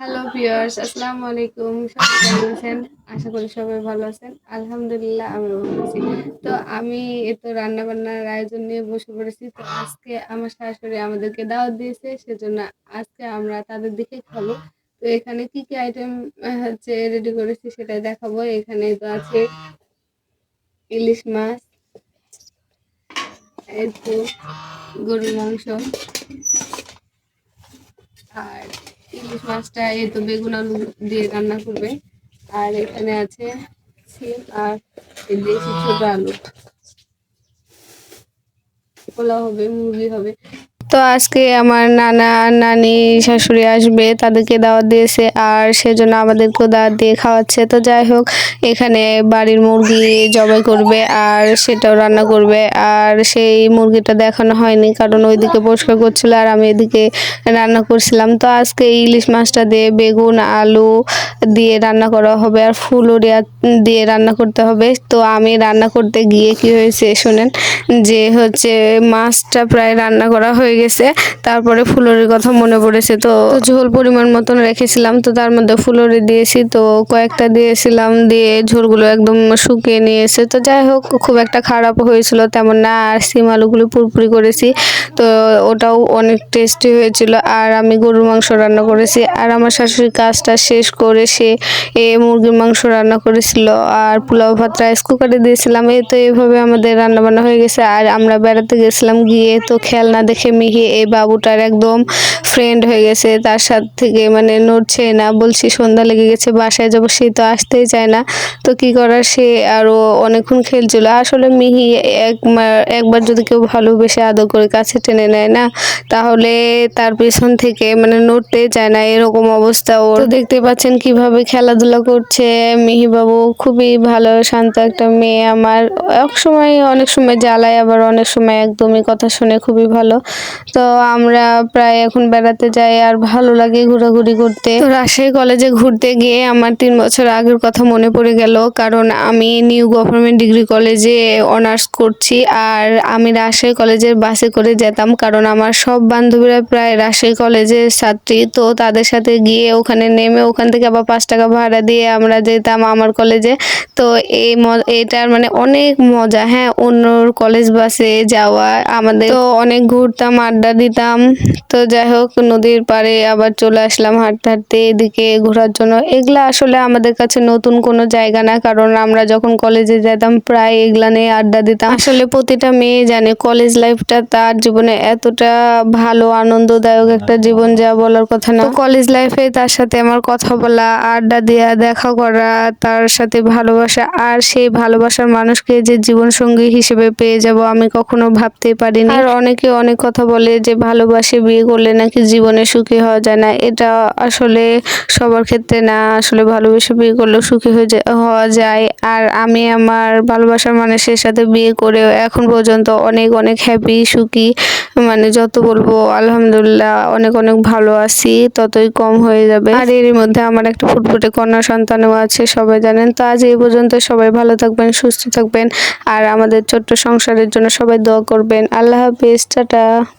Hello viewers আসসালামু আলাইকুম সবাই কেমন আছেন? আশা করি সবাই ভালো আছেন। আলহামদুলিল্লাহ আমি ভালো আছি। তো আমি তো রান্না বান্নার আয়োজন নিয়ে বসে পড়েছি। তো আজকে আমার শাশুড়ি আমাদেরকে দাওয়াত দিয়েছে, সেজন্য আজকে আমরা তাদের দিকে খাব। তো এখানে কি কি আইটেম হচ্ছে রেডি করেছি সেটাই দেখাবো। এখানে তো আছে ইলিশ মাছ তো গরুর মাংস, আর ইলিশ মাছটা, এই তো বেগুন আলু দিয়ে রান্না করবে। আর এখানে আছে শিম আর দেশি ছোট আলু। পোলাও হবে, মুরগি হবে। তো আজকে আমার নানা, নানি, শাশুড়ি আসবে, তাদেরকে দাওয়াত দিয়েছে আর সেজন্য আমাদেরকেও দাওয়াত দিয়ে খাওয়াচ্ছে। তো যাই হোক, এখানে বাড়ির মুরগি জবাই করবে আর সেটাও রান্না করবে আর সেই মুরগিটা দেখানো হয়নি কারণ ওইদিকে পরিষ্কার করছিল আর আমি এদিকে রান্না করছিলাম। তো আজকে ইলিশ মাছটা দিয়ে বেগুন, আলু দিয়ে রান্না করা হবে আর ফুলুরিয়া দিয়ে রান্না করতে হবে। তো আমি রান্না করতে গিয়ে কি হয়েছে শোনেন, যে হচ্ছে মাছটা প্রায় রান্না করা হয়ে গেছে, তারপরে ফুলরির কথা মনে পড়েছে। তো ঝোল পরিমাণ মতন রেখেছিলাম, তো তার মধ্যে ফুলরি দিয়েছি, তো কয়েকটা দিয়েছিলাম, দিয়ে ঝোলগুলো একদম শুকিয়ে নিয়েছে। তো যাই হোক, খুব একটা খারাপ হয়েছিল তেমন না, আর সিম আলুগুলো পুরপুরি করেছি, তো ওটাও অনেক টেস্টি হয়েছিল। আর আমি গরুর মাংস রান্না করেছি, আর আমার শাশুড়ি কাজটা শেষ করে সে এ মুরগির মাংস রান্না করেছিল, আর পোলাও ভাত রাইস কুকারে দিয়েছিলাম। এই তো এইভাবে আমাদের রান্না বান্না হয়ে গেছে, আর আমরা বেড়াতে গেছিলাম গিয়ে, তো খেলনা দেখে মিহি এই বাবুটার একদম ফ্রেন্ড হয়ে গেছে, তার সাথে থেকে মানে নড়ছে না, বলছি সন্ধ্যা লেগে গেছে, বাসায় যাব, সে তো আসতেই চায় না। তো কি করার? সে আরও অনেকক্ষণ খেলছিল। আসলে মিহি এক একবার যদি কেউ ভালোবেসে আদর করে কাছে টেনে নেয় না, তাহলে তার পেছন থেকে মানে নড়তে চায় না, এরকম অবস্থা ও দেখতে পাচ্ছেন কীভাবে খেলাধুলা করছে মিহি বাবু খুবই ভালো, শান্ত একটা মেয়ে আমার। এক সময়, অনেক সময় জ্বালায়, আবার অনেক সময় একদমই কথা শুনে খুবই ভালো। তো আমরা প্রায় এখন বেড়াতে যাই আর ভালো লাগে ঘোরাঘুরি করতে। তো রাজশাহী কলেজে ঘুরতে গিয়ে আমার তিন বছর আগের কথা মনে পড়ে গেল। কারণ আমি নিউ গভর্নমেন্ট ডিগ্রি কলেজে অনার্স করছি আর আমি রাজশাহী কলেজের বাসে করে যেতাম। কারণ আমার সব বান্ধবীরা প্রায় রাজশাহী কলেজের ছাত্রী। তো তাদের সাথে গিয়ে ওখানে নেমে ওখান থেকে আবার পাঁচ টাকা ভাড়া দিয়ে আমরা যেতাম আমার কলেজে তো এই এটার মানে অনেক মজা হ্যাঁ অন্য কলেজ বাসে যাওয়া আমাদের। তো অনেক ঘুরতাম, আড্ডা দিতাম। তো যাই হোক নদীর পাড়ে আবার চলে আসলাম হাঁটতে হাঁটতে এদিকে ঘোরার জন্য। এগুলা আসলে আমাদের কাছে নতুন কোনো জায়গা না, কারণ আমরা যখন কলেজে যেতাম প্রায় এগুলা নিয়ে আড্ডা দিতাম। আসলে প্রতিটা মেয়ে জানে কলেজ লাইফটা তার জীবনে এতটা ভালো, আনন্দদায়ক একটা জীবন যা বলার কথা না। কলেজ লাইফে তার সাথে আমার কথা বলা, আড্ডা দেওয়া দেখা করা, তার সাথে ভালোবাসা আর সেই ভালোবাসার মানুষকে যে জীবন সঙ্গী হিসেবে পেয়ে যাব আমি কখনো ভাবতেই পারিনি। আর অনেকে অনেক কথা বলে যে ভালোবাসে বিয়ে করলে নাকি জীবনে সুখী হওয়া যায় না। এটা আসলে সবার ক্ষেত্রে না, আসলে ভালোবেসে বিয়ে করলেও সুখী হয়ে হওয়া যায়। আর আমি আমার ভালোবাসার মানুষের সাথে বিয়ে করেও এখন পর্যন্ত অনেক অনেক হ্যাপি সুখী। মানে যত বলব, আলহামদুলিল্লাহ অনেক অনেক ভালো আছি, ততই কম হয়ে যাবে। আর এর মধ্যে আমার একটা ফুটফুটে কন্যা সন্তানও আছে, সবাই জানেন। তো আজ এই পর্যন্ত সবাই ভালো থাকবেন, সুস্থ থাকবেন। আর আমাদের ছোট্ট সংসারের জন্য সবাই দোয়া করবেন। আল্লাহ হাফিজ, টাটা।